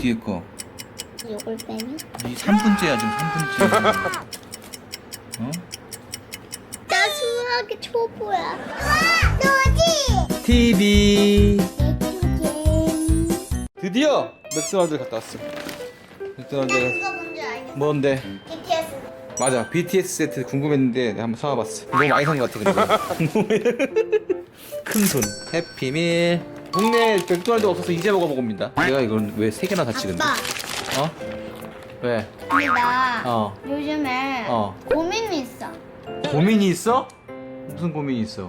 뒤에 거. 이걸 빼면? 이 3분째야 지금 3분째. 어? 나 수학이 초보야. 와, 너지? TV. 드디어 맥도날드 갔다 왔어. 맥도날드 이거 뭔지 알겠어. 뭔데? BTS. 맞아 BTS 세트 궁금했는데 내가 한번 사와봤어. 너무 많이 산 것 같아 근데. 큰 손. 해피밀. 국내 맥도날드 없어서 이제 먹어봅니다. 내가 이걸 왜세 개나 근데? 아빠, 어? 왜? 근데 나 어. 요즘에 어. 고민이 있어. 고민이 있어? 무슨 고민이 있어?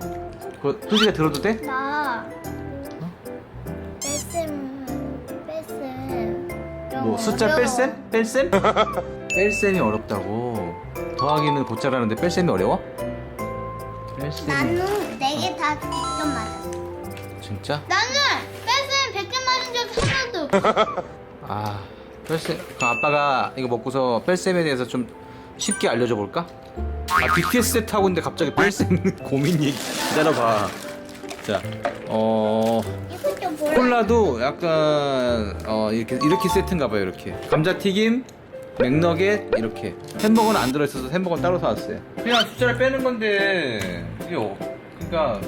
그거 뚜지가 들어도 돼? 나 뺄셈, 뺄셈. 뭐 숫자 뺄셈? 뺄셈? 뺄셈이 어렵다고. 더하기는 곧 잘하는데 뺄셈이 어려워? 뺄셈 나는 네 개다 100점 맞았어. 진짜? 나는 뺄셈 100점 맞은 적 하나도 없어. 아 뺄셈 그럼 아빠가 이거 먹고서 뺄셈에 대해서 좀 쉽게 알려줘 볼까? 아 BTS 세트 하고 있는데 갑자기 뺄셈 고민 얘기 기다려봐 자어 이거 좀 뭐라? 콜라도 약간 어 이렇게 이렇게 세트인가 봐요 이렇게 감자튀김 맥너겟 이렇게 햄버거는 안 들어있어서 햄버거는 따로 사왔어요 그냥 숫자를 빼는 건데 이게 어, 그러니까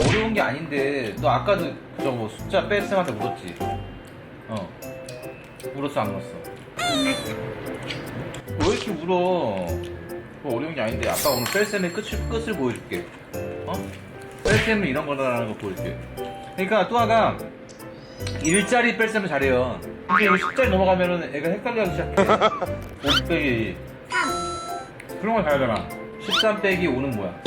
어려운 게 아닌데 너 아까도 저뭐 숫자 뺄 쌤한테 물었지 어 물었어 안 물었어 왜 이렇게 물어 그거 어려운 게 아닌데 아빠 오늘 뺄 쌤의 끝을, 끝을 보여줄게 어? 뺄 쌤은 이런 거라는 거 보여줄게 그러니까 뚜아가 1짜리 뺄셈을 잘해요. 근데 이거 10짜리 넘어가면은 애가 헷갈려 하기 시작해. 5 빼기 3. 그런 걸 잘하잖아. 13 빼기 5는 뭐야?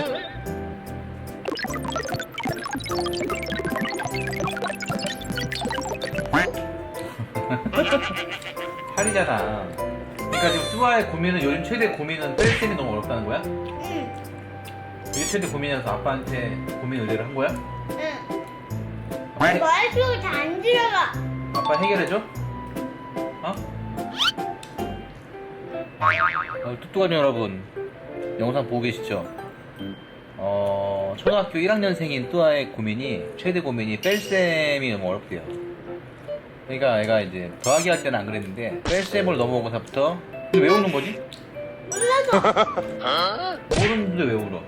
팔이잖아 그러니까 지금 뚜아의 고민은 요즘 최대 고민은 뺄셈이 너무 어렵다는 거야? 응, 이게 최대 고민이어서 아빠한테 고민 의뢰를 한 거야? 응. 아빠, 해, 머릿속에 다안 들어가. 아빠 해결해줘? 어? 어, 뚝뚝한 여러분 영상 보고 계시죠? 어, 초등학교 1학년생인 뚜아의 고민이 최대 고민이 뺄셈이 너무 어렵대요. 그러니까 애가 이제 더하기 할 때는 안 그랬는데 뺄셈을 넘어오고서부터 근데 왜 우는 거지? 몰라서. 모르는데 왜 울어?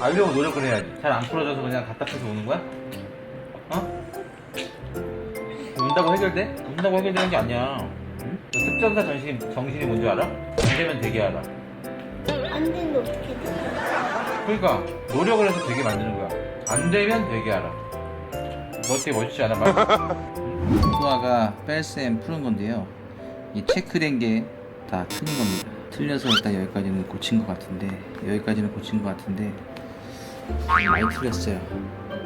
알려고 노력을 해야지. 잘 안 풀어져서 그냥 답답해서 우는 거야? 어? 운다고 해결돼? 운다고 해결되는 게 아니야. 응? 너 특전사 정신이, 정신이 뭔지 알아? 안 되면 되게 알아. 안 되는데 어떻게 돼? 그러니까 노력을 해서 되게 만드는 거야. 안 되면 되게 알아. 뭐 어떻게 멋지지 않아? 말. 수아가 뺄셈 푸는 건데요. 이 체크된 게 다 틀린 겁니다. 틀려서 일단 여기까지는 고친 것 같은데 여기까지는 고친 것 같은데 많이 틀렸어요.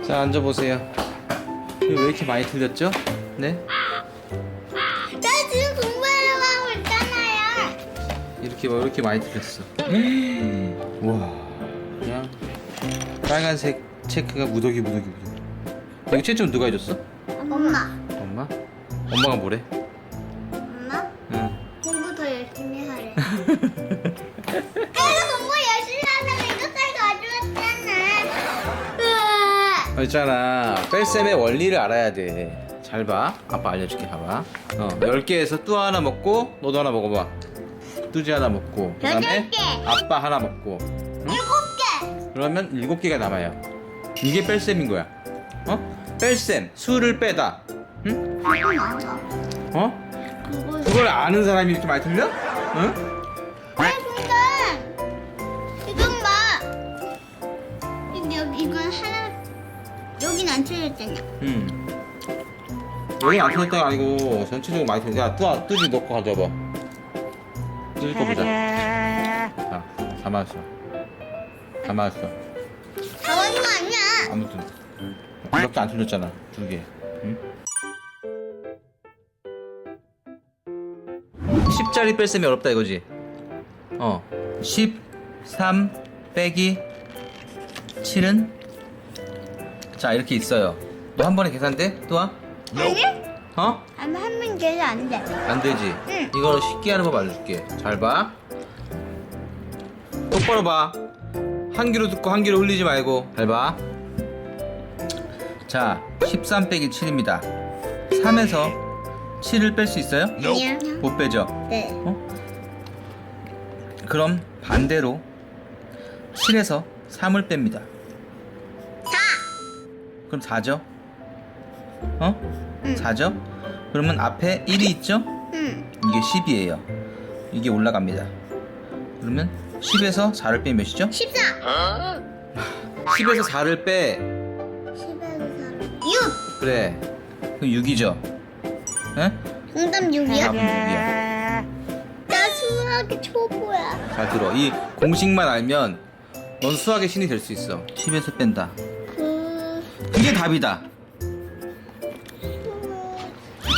자 앉아 보세요. 이거 왜 이렇게 많이 틀렸죠? 네? 나 지금 공부하려고 하고 있잖아요. 이렇게 뭐 이렇게 많이 틀렸어. 와, 빨간색 체크가 무더기 무더기 무더기. 이거 채점 누가 해줬어? 엄마. 엄마? 엄마가 뭐래? 엄마? 응. 공부 더 열심히 하래. 내가 공부 열심히 한다고 이것까지 가져왔잖아. 어, 있잖아. 뺄셈의 원리를 알아야 돼. 잘 봐. 아빠 알려줄게. 봐봐. 어, 10개에서 뚜 하나 먹고 너도 하나 먹어봐. 뚜지 하나 먹고 그 다음에 여덟 개. 아빠 하나 먹고. 그러면 7개가 남아요. 이게 뺄셈인 거야. 어? 뺄셈. 수를 빼다. 응? 그거 맞아. 어? 그걸 아는 사람이 이렇게 많이 틀려? 응? 아니 근데 이건 봐. 근데 여기 이건 하나. 여긴 안 틀렸잖아. 응. 여기 안 틀렸다가 아니고 전체적으로 많이 틀려. 야, 뚜, 뚜지 넣고 가져봐. 뚜지 거 보자. 자, 다 맞았어. 다 맞았어. 다 맞는 거 아니야? 아무튼 이렇게 안 틀렸잖아. 두 개. 응? 10짜리 뺄셈이 어렵다 이거지? 어. 10, 3 빼기 7은? 자, 이렇게 있어요. 너 한 번에 계산돼? 또한? 아니? 어? 한명 계산 안 돼. 안 되지? 응. 이거 쉽게 하는 법 알려줄게. 잘 봐. 똑바로 봐. 한 귀로 듣고 한 귀로 흘리지 말고. 잘 봐. 자, 13 빼기 7입니다. 3에서 7을 뺄 수 있어요? 아니요. 못 빼죠? 네. 그럼 반대로 7에서 3을 뺍니다. 4. 그럼 4죠? 어? 4죠? 그러면 앞에 1이 있죠? 응. 이게 10이에요. 이게 올라갑니다. 그러면 10에서 4를 빼면 몇이죠? 14. 10에서 4를 빼. 10에서 4. 6. 그래. 그럼 6이죠? 응? 정답 6이야? 답은 6이야. 나 수학이 초보야. 잘 들어. 이 공식만 알면 넌 수학의 신이 될 수 있어. 10에서 뺀다. 그. 그게 답이다.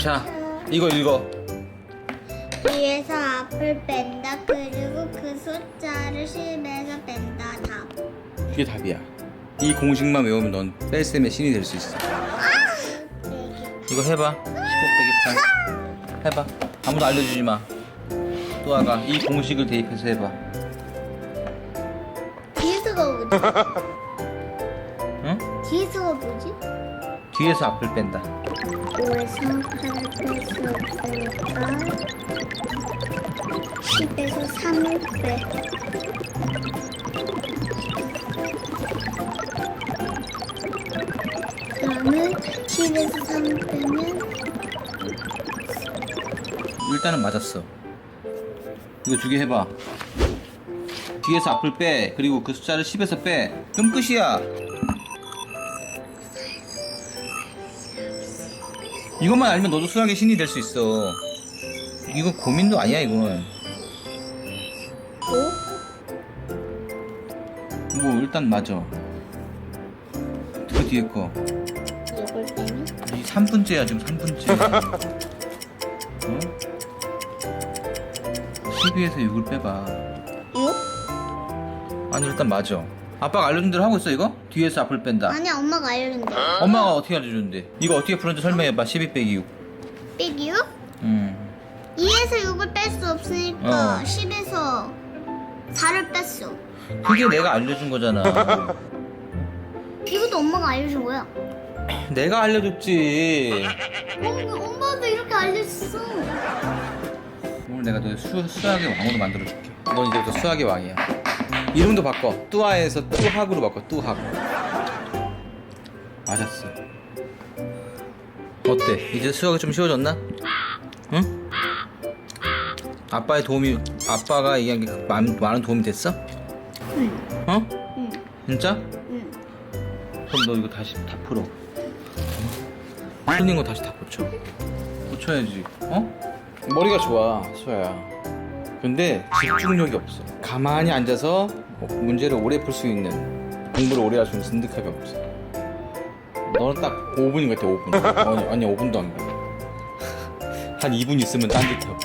자, 이거 읽어. 뒤에서 앞을 뺀다. 그리고 그 숫자를 10에서 뺀다. 답. 그게 답이야. 이 공식만 외우면 넌 뺄셈의 신이 될 수 있어. 이거 해봐. 15 빼기 8. 해봐. 아무도 알려주지 마. 또 아가 이 공식을 대입해서 해봐. 뒤에서가 뭐지? 응? 뒤에서가 뭐지? 뒤에서 앞을 뺀다. 5에서 8을 뺄수 없으니까 10에서 3을 빼. 그러면 10에서 3을 빼면 일단은 맞았어. 이거 두 개 해봐. 뒤에서 앞을 빼. 그리고 그 숫자를 10에서 빼. 그럼 끝이야. 이것만 알면 너도 수학의 신이 될 수 있어. 이거 고민도 아니야, 이건. 5? 뭐, 일단 맞아. 그 뒤에 거. 이걸 빼면 이 3분째야, 지금 3분째. 응? 12에서 6을 빼봐. 6? 아니, 일단 맞아. 아빠가 알려준 대로 하고 있어, 이거? 뒤에서 앞을 뺀다. 아니 엄마가 알려준대. 엄마가 어떻게 알려주는데? 이거 어떻게 푸는지 설명해봐. 12 빼기 6. 빼기 6? 음. 2에서 6을 뺄 수 없으니까 어. 10에서 4를 뺐어. 그게 내가 알려준 거잖아. 이것도 엄마가 알려준 거야. 내가 알려줬지. 엄마, 엄마도 이렇게 알려줬어. 오늘 내가 너 수, 수학의 왕으로 만들어줄게. 넌 이제부터 수학의 왕이야. 이름도 바꿔. 뚜아에서 뚜학으로 바꿔. 뚜학. 맞았어. 어때? 이제 수학이 좀 쉬워졌나? 응? 아빠의 도움이 아빠가 얘기한 게 많은, 많은 도움이 됐어? 응. 어? 응. 진짜? 응. 그럼 너 이거 다시 다 풀어. 풀린 거 다시 다 고쳐. 고쳐야지. 어? 머리가 좋아, 수아야. 근데 집중력이 없어. 가만히 앉아서 문제를 오래 풀 수 있는 공부를 오래 할 수 있는 진득함이 없어. 너는 딱 5분인 것 같아, 5분. 아니, 아니 5분도 안 가. 한 2분 있으면 딴짓하고,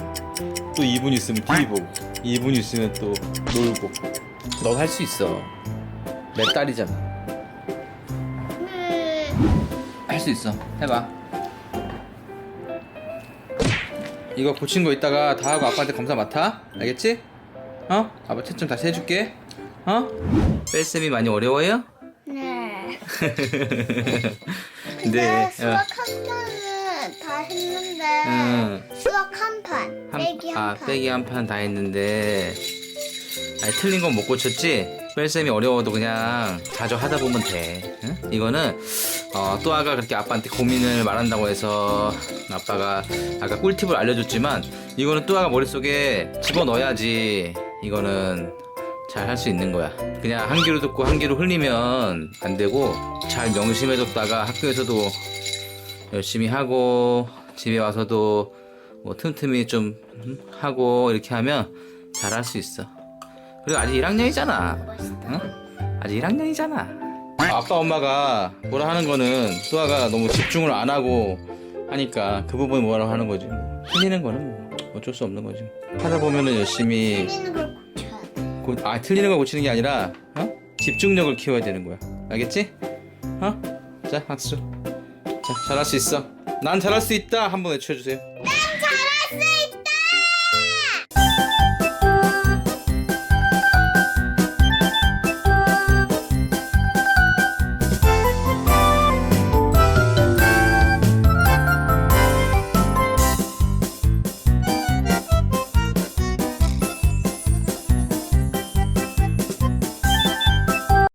또 2분 있으면 TV 보고, 2분 있으면 또 놀고. 넌 할 수 있어. 내 딸이잖아. 네. 할 수 있어. 해봐. 이거 고친 거 있다가 다 하고 아빠한테 검사 맡아. 알겠지? 어? 아빠 채점 다시 해줄게. 어? 뺄셈이 많이 어려워요? 네. 네. 근데 어. 수학 한 판은 다 했는데 응. 수학 한 판, 빼기 한 아, 판. 빼기 한 판 다 했는데. 아니, 틀린 건 못 고쳤지? 뺄셈이 어려워도 그냥 자주 하다 보면 돼. 응? 이거는, 어, 또 아가 그렇게 아빠한테 고민을 말한다고 해서 아빠가 아까 꿀팁을 알려줬지만, 이거는 또 아가 머릿속에 집어 넣어야지. 이거는 잘 할 수 있는 거야. 그냥 한 귀로 듣고 한 귀로 흘리면 안 되고, 잘 명심해뒀다가 학교에서도 열심히 하고, 집에 와서도 뭐 틈틈이 좀 하고 이렇게 하면 잘할 수 있어. 그리고 아직 1학년이잖아. 응? 아직 1학년이잖아. 아빠 엄마가 뭐라 하는 거는 수아가 너무 집중을 안 하고 하니까 그 부분이 뭐라고 하는 거지. 뭐. 틀리는 거는 뭐 어쩔 수 없는 거지. 하다 보면은 열심히 틀리는 걸 고쳐야 돼. 고, 아 틀리는 걸 고치는 게 아니라 어? 집중력을 키워야 되는 거야. 알겠지? 어? 자 학수. 자 잘할 수 있어. 난 잘할 수 있다. 한번 외쳐주세요. 잘할 수